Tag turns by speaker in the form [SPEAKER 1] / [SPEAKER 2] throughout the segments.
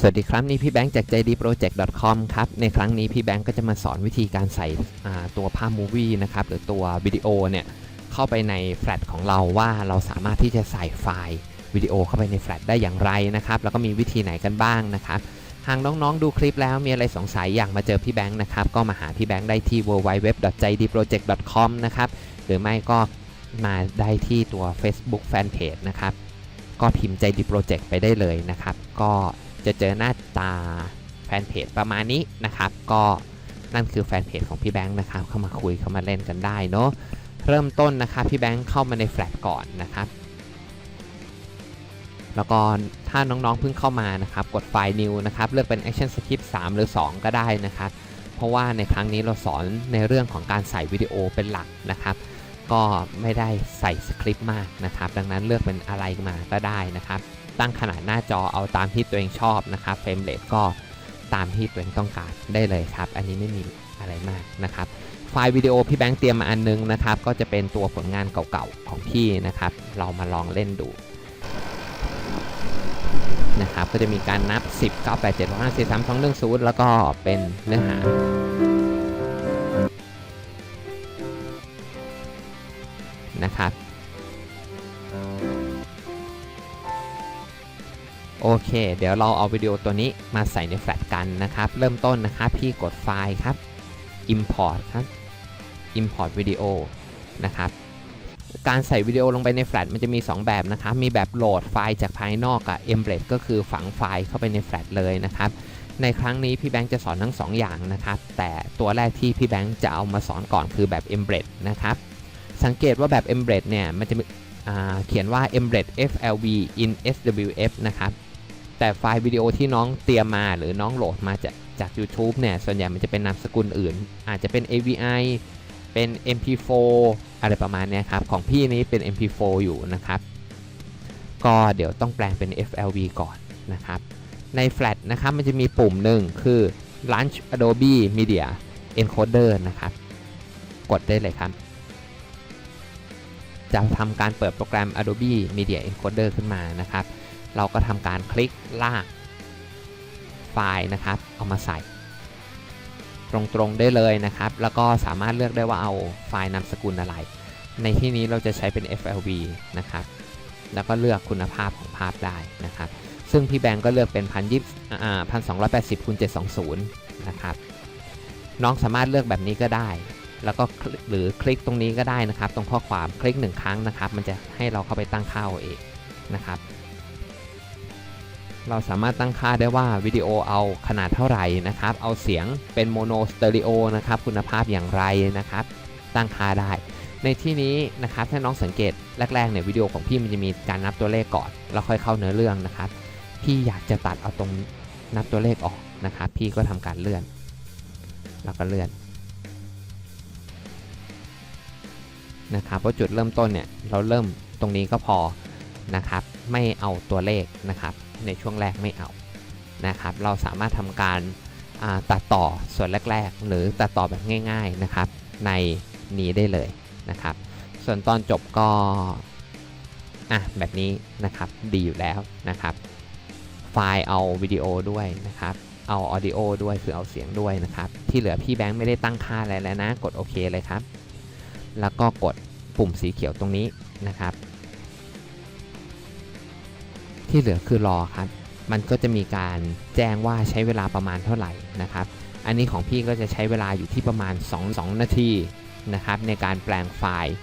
[SPEAKER 1] สวัสดีครับ นี่พี่แบงค์จาก jdproject.com ครับ ในครั้งนี้พี่แบงค์ก็จะมาสอนวิธีการใส่ตัวภาพมูวี่นะครับ หรือตัววิดีโอเนี่ย เข้าไปในแฟลชของเราว่าเราสามารถที่จะใส่ไฟล์วิดีโอเข้าไปในแฟลชได้อย่างไรนะครับ แล้วก็มีวิธีไหนกันบ้างนะครับ หากน้องๆดูคลิปแล้วมีอะไรสงสัยอยากมาเจอพี่แบงค์นะครับ ก็มาหาพี่แบงค์ได้ที่ www.jdproject.com นะครับ หรือไม่ก็มาได้ที่ตัว Facebook Fanpage นะครับ ก็พิมพ์ JD Project ไปได้เลยนะครับ ก็ จะเจอหน้าตาแฟนเพจประมาณนี้นะครับ ก็นั่นคือแฟนเพจของพี่แบงค์นะครับ เข้ามาคุยเข้ามาเล่นกันได้เนาะเริ่มต้นนะครับพี่แบงค์เข้ามาในแฟลชก่อนนะครับ แล้วก็ถ้าน้องๆเพิ่งเข้ามานะครับ กดไฟล์ new นะครับเลือกเป็น action script 3 หรือ 2 ก็ได้นะครับเพราะว่าในครั้งนี้เราสอนในเรื่องของการใส่วิดีโอเป็นหลักนะครับ ก็ไม่ได้ใส่สคริปต์มากนะครับ ดังนั้นเลือกเป็นอะไรมาก็ได้นะครับ ตั้งขนาดหน้าจอเอาตามที่ตัวเองชอบนะครับเฟรมเรทก็ตามที่ตัวเองต้องการได้เลยครับ อันนี้ไม่มีอะไรมากนะครับ ไฟล์วิดีโอพี่แบงค์เตรียมมาอันนึงนะครับ ก็จะเป็นตัวผลงานเก่าๆของพี่นะครับ เรามาลองเล่นดูนะครับก็จะมีการนับ 10 9 8 7 6 5 4 3 2 1 0แล้วก็เป็นเนื้อหานะครับ โอเค เดี๋ยวเราเอาวิดีโอตัวนี้มาใส่ในแฟลชกันนะครับ เริ่มต้นนะครับพี่กดไฟล์ครับ import ครับ import วิดีโอนะครับการใส่วิดีโอลงไปในแฟลชมันจะมี 2 แบบนะครับ มีแบบโหลดไฟล์จากภายนอกกับ embed ก็คือฝังไฟล์เข้าไปในแฟลชเลยนะครับ ในครั้งนี้พี่แบงค์จะสอนทั้ง 2 อย่างนะครับ แต่ตัวแรกที่พี่แบงค์จะเอามาสอนก่อนคือแบบ embed นะครับ สังเกตว่าแบบ embed เนี่ยมันจะเขียนว่า embed flv in swf นะครับ แต่ไฟล์วิดีโอที่น้องเตรียมมาหรือน้องโหลดมาจากจาก u t u b e เนี่ย ส่วนใหญ่มันจะเป็นนามสกุลอื่น อาจจะเป็น AVI เป็น MP4 อะไรประมาณนี้ครับ ของพี่นี้เป็น MP4 อยู่นะครับ ก็เดี๋ยวต้องแปลงเป็น FLV ก่อนนะครับ ใน Flash นะครับ มันจะมีปุ่มหนึ่งคือ Launch Adobe Media Encoder นะครับ กดได้เลยครับ จะทำการเปิดโปรแกรม Adobe Media Encoder ขึ้นมานะครับ เราก็ทำการคลิกลากไฟล์นะครับ เอามาใส่ ตรงๆได้เลยนะครับ แล้วก็สามารถเลือกได้ว่าเอาไฟล์นามสกุลอะไร ในที่นี้เราจะใช้เป็น FLV นะครับ แล้วก็เลือกคุณภาพของภาพได้นะครับ ซึ่งพี่แบงก์ก็เลือกเป็นพันยี่พันสองร้อยแปดสิบคูณเจ็ดสองศูนย์นะครับ น้องสามารถเลือกแบบนี้ก็ได้แล้วก็หรือคลิกตรงนี้ก็ได้นะครับ ตรงข้อความคลิกหนึ่งครั้งนะครับ มันจะให้เราเข้าไปตั้งค่าเอาเองนะครับ เราสามารถตั้งค่าได้ว่าวิดีโอเอาขนาดเท่าไหร่นะครับ เอาเสียงเป็นโมโนสเตอริโอนะครับคุณภาพอย่างไรนะครับ ตั้งค่าได้ ในที่นี้นะครับถ้าน้องสังเกตแรกๆเนี่ยวิดีโอของพี่มันจะมีการนับตัวเลขก่อนแล้วค่อยเข้าเนื้อเรื่องนะครับ พี่อยากจะตัดเอาตรงนับตัวเลขออกนะครับ พี่ก็ทำการเลื่อน แล้วก็เลื่อนนะครับเพราะจุดเริ่มต้นเนี่ยเราเริ่มตรงนี้ก็พอนะครับ ไม่เอาตัวเลขนะครับ ในช่วงแรกไม่เอานะครับ เราสามารถทำการตัดต่อส่วนแรก ๆ หรือตัดต่อแบบง่าย ๆนะครับ ในนี้ได้เลยนะครับ ส่วนตอนจบก็อะแบบนี้นะครับดีอยู่แล้วนะครับ ไฟล์เอาวิดีโอด้วยนะครับ เอาออดิโอด้วยคือเอาเสียงด้วยนะครับ ที่เหลือพี่แบงค์ไม่ได้ตั้งค่าอะไรแล้วนะ กดโอเคเลยครับ แล้วก็กดปุ่มสีเขียวตรงนี้นะครับ ที่เหลือคือรอครับ มันก็จะมีการแจ้งว่าใช้เวลาประมาณเท่าไหร่นะครับ อันนี้ของพี่ก็จะใช้เวลาอยู่ที่ประมาณ 2-2 นาทีนะครับในการแปลงไฟล์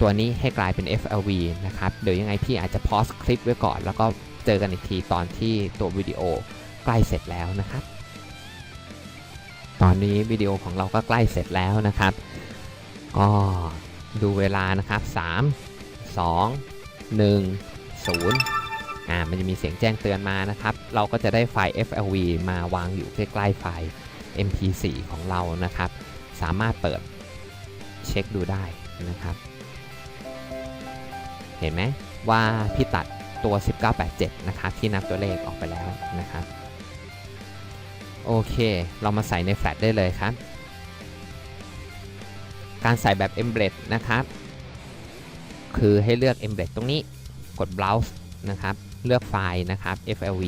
[SPEAKER 1] ตัวนี้ให้กลายเป็น FLV นะครับ เดี๋ยวยังไงพี่อาจจะพอสคลิปไว้ก่อน แล้วก็เจอกันอีกทีตอนที่ตัววิดีโอใกล้เสร็จแล้วนะครับ ตอนนี้วิดีโอของเราก็ใกล้เสร็จแล้วนะครับ ก็ดูเวลานะครับ 3 2 1 0 อ่ามันจะมีเสียงแจ้งเตือนมานะครับ เราก็จะได้ไฟล์ FLV มาวางอยู่ใกล้ๆไฟล์ MP4 ของเรานะครับ สามารถเปิดเช็คดูได้นะครับ เห็นไหมว่าพี่ตัดตัว 1987 นะครับ ที่นับตัวเลขออกไปแล้วนะครับ โอเค เรามาใส่ในแฟลชได้เลยครับ การใส่แบบ embed นะครับ คือให้เลือก embed ตรงนี้ กด browse นะครับ เลือกไฟล์นะครับ flv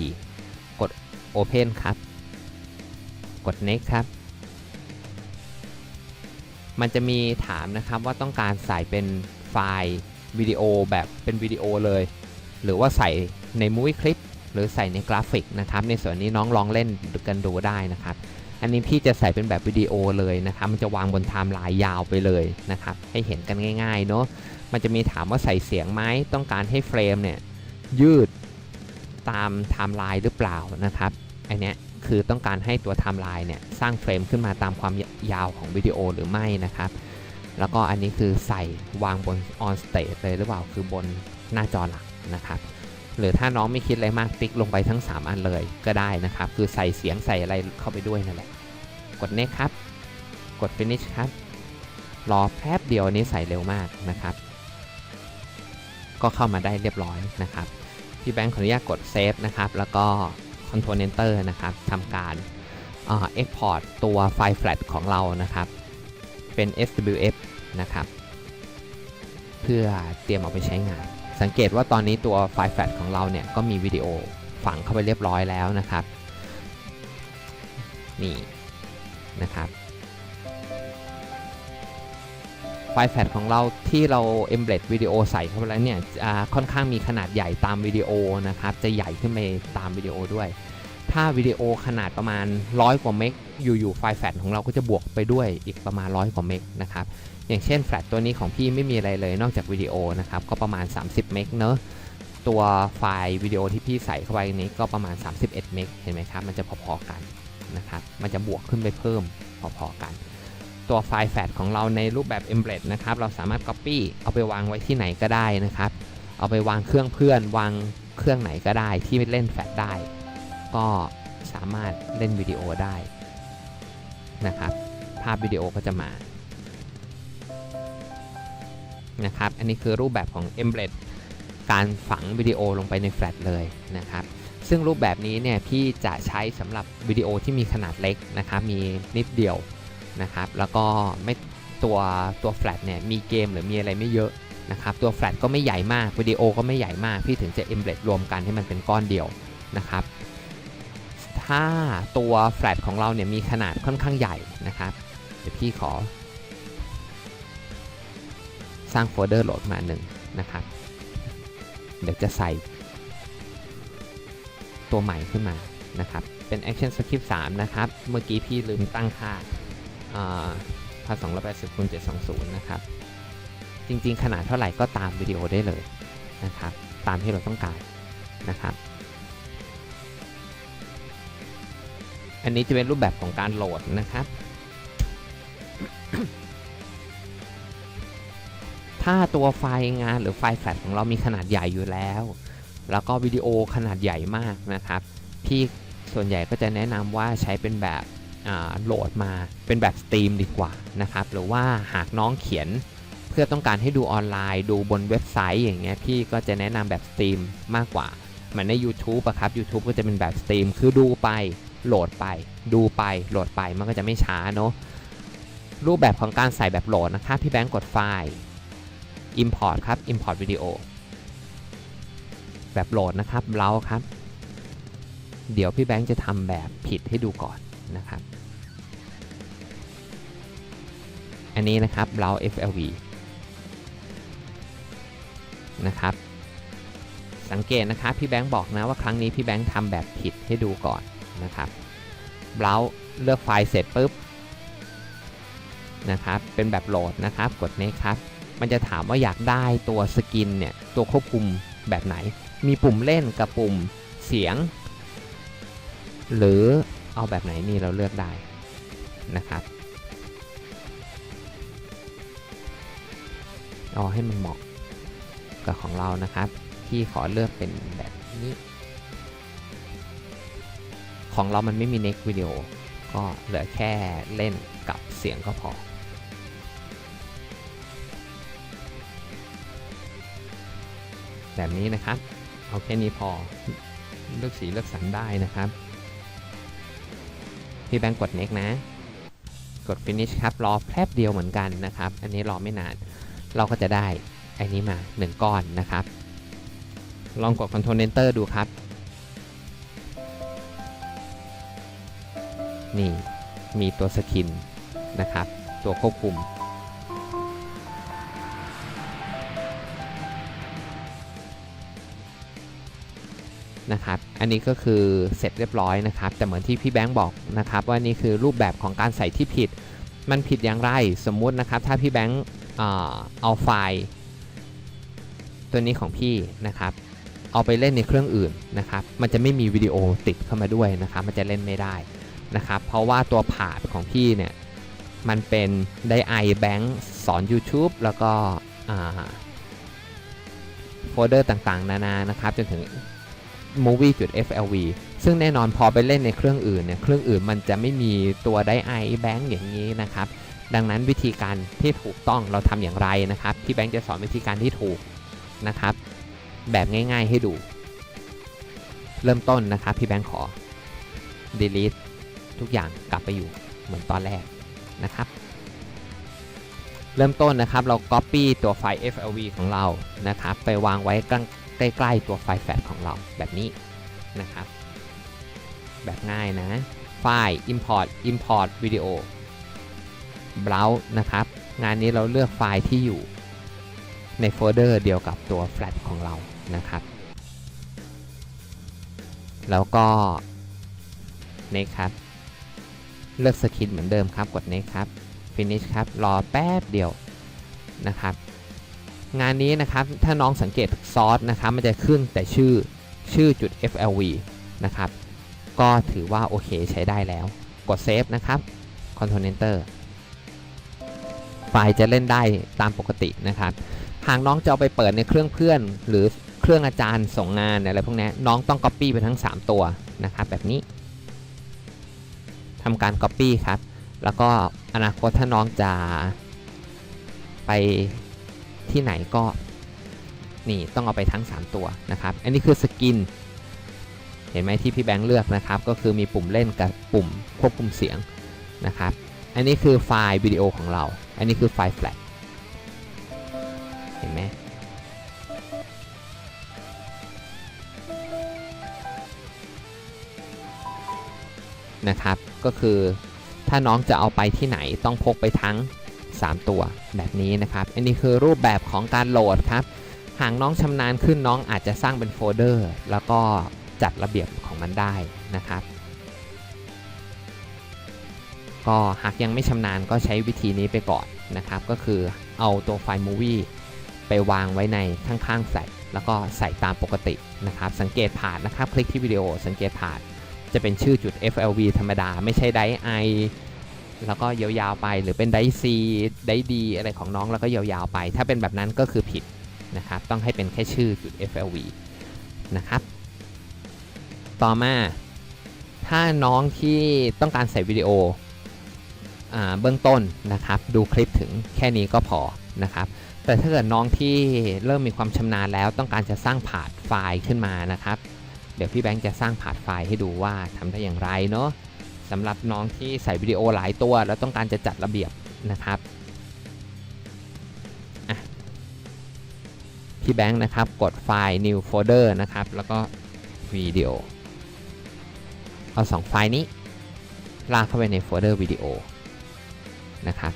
[SPEAKER 1] กด Open ครับ กด Next ครับ มันจะมีถามนะครับว่าต้องการใส่เป็นไฟล์วิดีโอแบบเป็นวิดีโอเลย หรือว่าใส่ในมูวี่คลิป หรือใส่ในกราฟิกนะครับ ในส่วนนี้น้องลองเล่นกันดูได้นะครับ อันนี้พี่จะใส่เป็นแบบวิดีโอเลยนะครับ มันจะวางบนไทม์ไลน์ยาวไปเลยนะครับ ให้เห็นกันง่ายๆเนาะ มันจะมีถามว่าใส่เสียงไหมต้องการให้เฟรมเนี่ยยืด ตามไทม์ไลน์หรือเปล่านะครับอันเนี้ยคือต้องการให้ตัวไทม์ไลน์เนี่ยสร้างเฟรมขึ้นมาตามความยาวของวิดีโอหรือไม่นะครับ แล้วก็อันนี้คือใส่วางบน on stage เลยหรือเปล่าคือบนหน้าจอหลักนะครับ หรือถ้าน้องไม่คิดอะไรมากติ๊กลงไปทั้ง 3 อันเลยก็ได้นะครับ คือใส่เสียงใส่อะไรเข้าไปด้วยนั่นแหละ กด next ครับ กด finish ครับ รอแป๊บเดียวนนี้ใส่เร็วมากนะครับ ก็เข้ามาได้เรียบร้อยนะครับ พี่แบงค์ขออนุญาตกด save นะครับ แล้วก็ control enter นะครับทำการเอ่อ export ตัวไฟล์ flat ของเรานะครับ เป็น swf นะครับ เพื่อเตรียมเอาไปใช้งาน สังเกตว่าตอนนี้ตัวไฟล์ flat ของเราเนี่ย ก็มีวิดีโอฝังเข้าไปเรียบร้อยแล้วนะครับ นี่นะครับ ฟล์แฟลชของเราที่เรา embed วิดีโอใส่เข้าไปแล้วเนี่ยค่อนข้างมีขนาดใหญ่ตามวิดีโอนะครับ จะใหญ่ขึ้นไปตามวิดีโอด้วย ถ้าวิดีโอขนาดประมาณ100กว่าเมกอยู่ๆไฟล์แฟลชของเราก็จะบวกไปด้วยอีกประมาณ100กว่าเมกนะครับ อย่างเช่นแฟลชตัวนี้ของพี่ไม่มีอะไรเลยนอกจากวิดีโอนะครับ ก็ประมาณ 30 เมกเนอะตัวไฟล์วิดีโอที่พี่ใส่เข้าไปนี้ก็ประมาณ 31 เมกเห็นไหมครับ มันจะพอๆกันนะครับ มันจะบวกขึ้นไปเพิ่มพอๆกัน ตัวไฟล์แฟลชของเราในรูปแบบ embed นะครับ เราสามารถ copy เอาไปวางไว้ที่ไหนก็ได้นะครับ เอาไปวางเครื่องเพื่อน วางเครื่องไหนก็ได้ที่เล่นแฟลชได้ ก็สามารถเล่นวิดีโอได้นะครับ ภาพวิดีโอก็จะมานะครับ อันนี้คือรูปแบบของ embed การฝังวิดีโอลงไปในแฟลชเลยนะครับ ซึ่งรูปแบบนี้เนี่ยพี่จะใช้สำหรับวิดีโอที่มีขนาดเล็กนะครับ มีนิดเดียว นะครับ แล้วก็ไม่ตัวตัวแฟลชเนี่ยมีเกมหรือมีอะไรไม่เยอะนะครับ ตัวแฟลชก็ไม่ใหญ่มาก วิดีโอก็ไม่ใหญ่มาก พี่ถึงจะ embed รวมกันให้มันเป็นก้อนเดียวนะครับ ถ้าตัวแฟลชของเราเนี่ยมีขนาดค่อนข้างใหญ่นะครับ เดี๋ยวพี่ขอ สร้างโฟลเดอร์โหลดมาหนึ่งนะครับ เดี๋ยวจะใส่ตัวใหม่ขึ้นมานะครับ เป็น Action Script 3 นะครับ เมื่อกี้พี่ลืมตั้งค่า พันสองร้อยแปดสิบคูณเจ็ดสองศูนย์นะครับ จริงๆ ขนาดเท่าไหร่ก็ตามวิดีโอได้เลยนะครับ ตามที่เราต้องการนะครับ อันนี้จะเป็นรูปแบบของการโหลดนะครับ ถ้าตัวไฟล์งานหรือไฟล์แฟลชของเรามีขนาดใหญ่อยู่แล้ว แล้วก็วิดีโอขนาดใหญ่มากนะครับ พี่ส่วนใหญ่ก็จะแนะนำว่าใช้เป็นแบบ โหลดมาเป็นแบบสตรีมดีกว่านะครับหรือว่าหากน้องเขียนเพื่อต้องการให้ดูออนไลน์ ดูบนเว็บไซต์อย่างเงี้ยพี่ก็จะแนะนำแบบสตรีมมากกว่าเหมือนใน YouTube อะครับ YouTube ก็จะเป็นแบบสตรีมคือดูไปโหลดไป ดูไปโหลดไปมันก็จะไม่ช้าเนาะรูปแบบของการใส่แบบโหลดนะครับพี่แบงก์กดไฟล์ Import ครับ Import วิดีโอแบบโหลดนะครับเราครับ เดี๋ยวพี่แบงค์จะทำแบบผิดให้ดูก่อนนะครับ อันนี้นะครับเรา FLV นะครับ สังเกตนะครับพี่แบงค์บอกนะว่าครั้งนี้พี่แบงค์ทำแบบผิดให้ดูก่อนนะครับเราเลือกไฟล์เสร็จปุ๊บนะครับเป็นแบบโหลดนะครับกด next ครับ มันจะถามว่าอยากได้ตัวสกินเนี่ยตัวควบคุมแบบไหน มีปุ่มเล่นกับปุ่มเสียง หรือเอาแบบไหนนี่เราเลือกได้นะครับ เอาให้มันเหมาะกับของเรานะครับพี่ขอเลือกเป็นแบบนี้ ของเรามันไม่มี next video ก็เหลือแค่เล่นกับเสียงก็พอแบบนี้นะครับ เอาแค่นี้พอ เลือกสีเลือกสันได้นะครับ พี่แบงก์กด next นะ กด finish ครับ รอแป๊บเดียวเหมือนกันนะครับ อันนี้รอไม่นาน เราก็จะได้ไอ้นี้มา 1 ก้อนนะครับ ลองกด Ctrl enter ดูครับ นี่มีตัวสกินนะครับ ตัวควบคุม นะครับ อันนี้ก็คือเสร็จเรียบร้อยนะครับ แต่เหมือนที่พี่แบงค์บอกนะครับ ว่านี่คือรูปแบบของการใส่ที่ผิด มันผิดอย่างไร สมมุตินะครับ ถ้าพี่แบงค์ เอ่อเอาไฟล์ตัวนี้ของพี่นะครับ เอาไปเล่นในเครื่องอื่นนะครับ มันจะไม่มีวิดีโอติดเข้ามาด้วยนะครับ มันจะเล่นไม่ได้นะครับ เพราะว่าตัวผาดของพี่เนี่ย มันเป็นไดไอแบงค์สอน YouTube แล้วก็โฟลเดอร์ต่างๆ นานานะครับ จนถึง movie.flv ซึ่งแน่นอนพอไปเล่นในเครื่องอื่นเนี่ย เครื่องอื่นมันจะไม่มีตัวไดไอแบงค์อย่างนี้นะครับ ดังนั้นวิธีการที่ถูกต้องเราทำอย่างไรนะครับพี่แบงค์จะสอนวิธีการที่ถูกนะครับ แบบง่าย ๆให้ดู เริ่มต้นนะครับพี่แบงค์ขอ delete ทุกอย่างกลับไปอยู่เหมือนตอนแรกนะครับ เริ่มต้นนะครับเรา copy ตัวไฟล์ FLV ของเรานะครับ ไปวางไว้ใกล้ๆตัวไฟล์แฟลชของเราแบบนี้นะครับ แบบง่ายนะ ไฟล์ import import video browse นะครับ งานนี้เราเลือกไฟล์ที่อยู่ในโฟลเดอร์เดียวกับตัวแฟลชของเรานะครับ แล้วก็ next ครับ เลือกสกินเหมือนเดิมครับกด next ครับ finish ครับรอแป๊บเดียวนะครับ งานนี้นะครับถ้าน้องสังเกตซอสนะครับมันจะขึ้นแต่ชื่อชื่อจุด FLV นะครับ ก็ถือว่าโอเคใช้ได้แล้ว กดเซฟนะครับ Ctrl Enter ไฟล์จะเล่นได้ตามปกตินะครับ หากน้องจะเอาไปเปิดในเครื่องเพื่อน หรือเครื่องอาจารย์ส่งงานอะไรพวกนี้น้องต้อง Copy ไปทั้ง 3 ตัวนะครับแบบนี้ทำการ Copy ครับ แล้วก็อนาคตถ้าน้องจะไปที่ไหนก็นี่ต้องเอาไปทั้ง 3 ตัวนะครับ อันนี้คือสกิน เห็นไหมที่พี่แบงค์เลือกนะครับ ก็คือมีปุ่มเล่นกับปุ่มควบคุมเสียงนะครับ อันนี้คือไฟล์วิดีโอของเรา อันนี้คือไฟล์แฟลชเห็นไหมนะครับ ก็คือถ้าน้องจะเอาไปที่ไหนต้องพกไปทั้ง 3 ตัวแบบนี้นะครับ อันนี้คือรูปแบบของการโหลดครับ หากน้องชำนาญขึ้นน้องอาจจะสร้างเป็นโฟลเดอร์ แล้วก็จัดระเบียบของมันได้นะครับ ก็หากยังไม่ชำนาญก็ใช้วิธีนี้ไปก่อนนะครับ ก็คือเอาตัวไฟล์ Movie ไปวางไว้ในข้างๆแฟลชแล้วก็ใส่ตามปกตินะครับ สังเกตผ่านนะครับ คลิกที่วิดีโอสังเกตผ่านจะเป็นชื่อจุด FLV ธรรมดา ไม่ใช่ไดไอแล้วก็ยาวๆไปหรือเป็นไดซีไดดีอะไรของน้องแล้วก็ยาวๆไป ถ้าเป็นแบบนั้นก็คือผิดนะครับ ต้องให้เป็นแค่ชื่อจุด FLV นะครับ ต่อมาถ้าน้องที่ต้องการใส่วิดีโอ เบื้องต้นนะครับ ดูคลิปถึงแค่นี้ก็พอนะครับแต่ถ้าเกิดน้องที่เริ่มมีความชำนาญแล้วต้องการจะสร้างผาดไฟล์ขึ้นมานะครับ เดี๋ยวพี่แบงค์จะสร้างผาดไฟล์ให้ดูว่าทำได้อย่างไรเนาะสำหรับน้องที่ใส่วิดีโอหลายตัว แล้วต้องการจะจัดระเบียบนะครับพี่แบงค์นะครับกดไฟล์ new folder นะครับ แล้วก็วิดีโอเอาสองไฟล์นี้ลากเข้าไปในโฟลเดอร์วิดีโอ นะครับ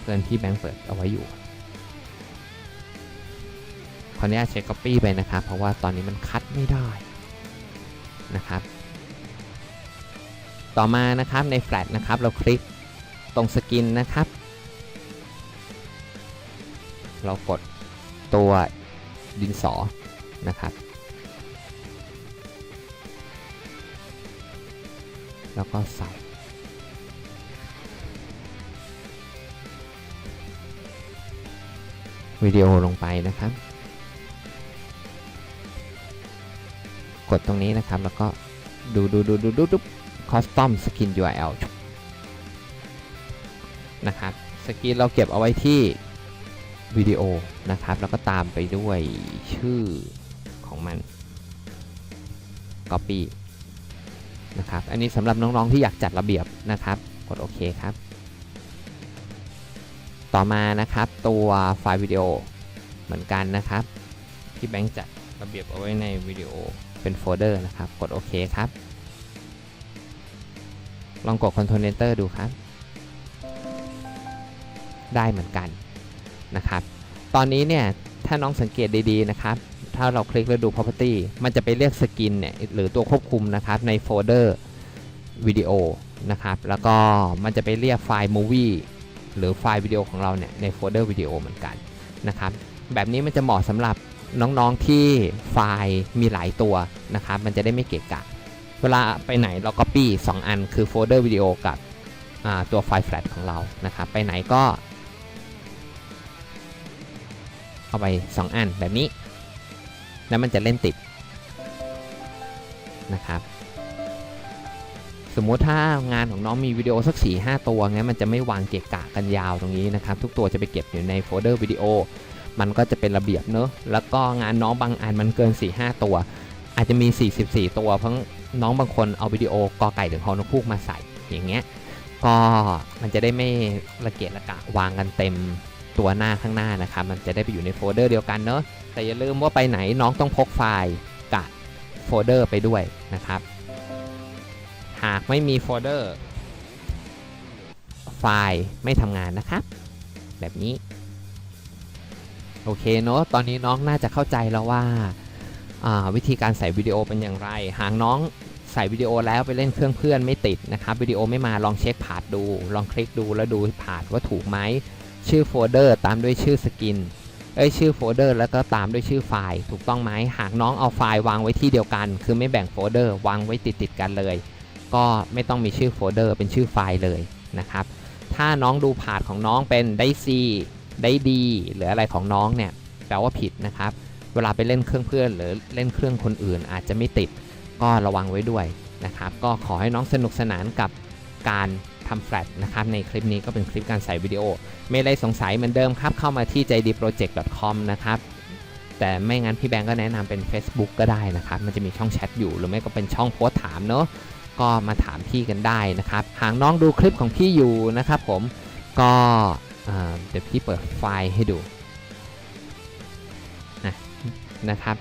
[SPEAKER 1] เพื่อนที่แบงค์เปิดเอาไว้อยู่ขออนุญาตเช็ค Copy ไปนะครับ เพราะว่าตอนนี้มันคัดไม่ได้นะครับ ต่อมานะครับในแฟลชนะครับ เราคลิกตรงสกินนะครับ เรากดตัวดินสอนะครับ แล้วก็ใส่ วิดีโอลงไปนะครับ กดตรงนี้นะครับแล้วก็ดูดูดูดูดูดู custom skin URL นะครับสกินเราเก็บเอาไว้ที่วิดีโอนะครับ แล้วก็ตามไปด้วยชื่อของมัน copy นะครับ อันนี้สำหรับน้องๆที่อยากจัดระเบียบนะครับ กดโอเคครับ ต่อมานะครับตัวไฟล์วิดีโอเหมือนกันนะครับ ที่แบงค์จัดระเบียบเอาไว้ในวิดีโอเป็นโฟลเดอร์นะครับ กดโอเคครับ ลองกด Control Enter ดูครับ ได้เหมือนกันนะครับ ตอนนี้เนี่ยถ้าน้องสังเกตดีๆนะครับ ถ้าเราคลิกแล้วดู property มันจะไปเรียกสกินเนี่ยหรือตัวควบคุมนะครับในโฟลเดอร์วิดีโอนะครับ แล้วก็มันจะไปเรียกไฟล์ movie หรือไฟล์วิดีโอของเราเนี่ยในโฟลเดอร์วิดีโอเหมือนกันนะครับแบบนี้มันจะเหมาะสำหรับน้องๆที่ไฟล์มีหลายตัวนะครับมันจะได้ไม่เกะกะ เวลาไปไหนเรา Copy 2อันคือโฟลเดอร์วิดีโอกับตัวไฟล์แฟลชของเรานะครับไปไหนก็เอาไป 2 อันแบบนี้ แล้วมันจะเล่นติดนะครับ สมมุติถ้างานของน้องมีวิดีโอสัก4 5ตัวงั้นมันจะไม่วางเกะกะกันยาวตรงนี้นะครับ ทุกตัวจะไปเก็บอยู่ในโฟลเดอร์วิดีโอ มันก็จะเป็นระเบียบเนอะแล้วก็งานน้องบางอันมันเกิน4 5ตัว อาจจะมี 44 ตัวเพราะน้องบางคนเอาวิดีโอกอไก่ถึงฮอนกพูกมาใส่อย่างเงี้ยก็มันจะได้ไม่ระเกะระกะวางกันเต็มตัวหน้าข้างหน้านะครับ มันจะได้ไปอยู่ในโฟลเดอร์เดียวกันเนอะแต่อย่าลืมว่าไปไหนน้องต้องพกไฟล์กับโฟลเดอร์ไปด้วยนะครับ หากไม่มีโฟลเดอร์ไฟล์ไม่ทำงานนะครับ แบบนี้ โอเคเนอะตอนนี้น้องน่าจะเข้าใจแล้วว่าาวิธีการใส่วิดีโอเป็นอย่างไร หากน้องใส่วิดีโอแล้วไปเล่นเครื่องเพื่อนไม่ติดนะครับวิดีโอไม่มาลองเช็คพาดดู ลองคลิกดูแล้วดูพาดว่าถูกไหมชื่อโฟลเดอร์ตามด้วยชื่อสกินเอ้ยชื่อโฟลเดอร์แล้วก็ตามด้วยชื่อไฟล์ ถูกต้องไหมหากน้องเอาไฟล์วางไว้ที่เดียวกัน คือไม่แบ่งโฟลเดอร์วางไว้ติดติดกันเลย ก็ไม่ต้องมีชื่อโฟลเดอร์เป็นชื่อไฟล์เลยนะครับ ถ้าน้องดูพาดของน้องเป็นได้ C ได้ D หรืออะไรของน้องเนี่ยแปลว่าผิดนะครับ เวลาไปเล่นเครื่องเพื่อนหรือเล่นเครื่องคนอื่นอาจจะไม่ติด ก็ระวังไว้ด้วยนะครับ ก็ขอให้น้องสนุกสนานกับการทำแฟลชนะครับ ในคลิปนี้ก็เป็นคลิปการใส่วิดีโอ ไม่ได้สงสัยเหมือนเดิมครับ เข้ามาที่ jdproject.com นะครับแต่ไม่งั้นพี่แบงก์ก็แนะนำเป็น Facebook ก็ได้นะครับ มันจะมีช่องแชทอยู่หรือไม่ก็เป็นช่องโพสถามเนอะ ก็มาถามพี่กันได้นะครับ หากน้องดูคลิปของพี่อยู่นะครับผมก็เดี๋ยวพี่เปิดไฟล์ให้ดูนะนะครับ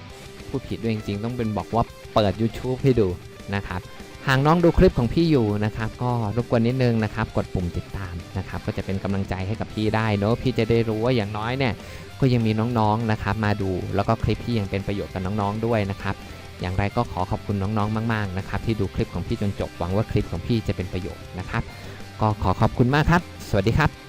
[SPEAKER 1] พูดผิดด้วยจริงๆต้องเป็นบอกว่าเปิด YouTube ให้ดูนะครับหากน้องดูคลิปของพี่อยู่นะครับ ก็รบกวนนิดนึงนะครับ กดปุ่มติดตามนะครับ ก็จะเป็นกำลังใจให้กับพี่ได้เนอะพี่จะได้รู้ว่าอย่างน้อยเนี่ยก็ยังมีน้องๆนะครับ มาดูแล้วก็คลิปพี่ยังเป็นประโยชน์กับน้องๆด้วยนะครับ อย่างไรก็ขอขอบคุณน้องๆ มากๆนะครับที่ดูคลิปของพี่จนจบหวังว่าคลิปของพี่จะเป็นประโยชน์นะครับ ก็ขอขอบคุณมากครับ สวัสดีครับ